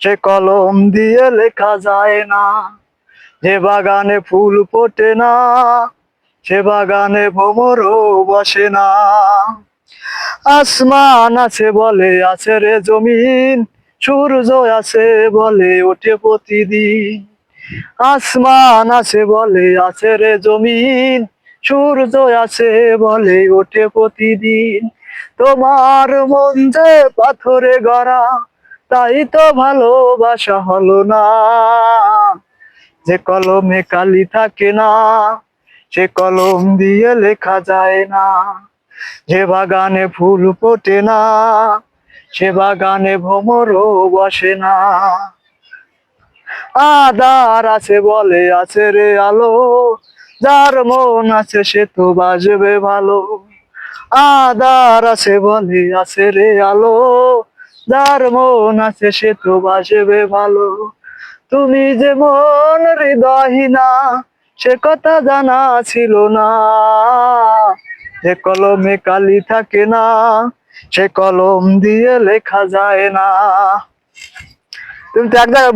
সে কলম দিয়ে লেখা যায় না। যে বাগানে ফুল ফোটে না, সে বাগানে ভ্রমরও বসে না। আসমান আছে বলে আছে রে জমিন, সূর্য আছে বলে ওঠে প্রতিদিন। আসমান আছে বলে আছে রে জমিন, সূর্য আছে বলে ওঠে প্রতিদিন। তোমার মন যে পাথরে গড়া তাই তো ভালোবাসা হলো না। যে কলমে কালি থাকে না, সে কলম দিয়ে লেখা যায় না। যে বাগানে ফুল ফোটে না, সে বাগানে ভ্রমরও বসে না। আদার আছে বলে আছে রে আলো, যার মন আছে সে তো বাজবে ভালো। আদার আছে বলে আছে রে আলো যার মন আছে সে তো বাসবে ভালো। তুমি যে মন হৃদয়হীনা, সে কথা জানা ছিল না। যে কলমে কালি থাকে না, সে কলম দিয়ে লেখা যায় না। তুমি তো এক জায়গায়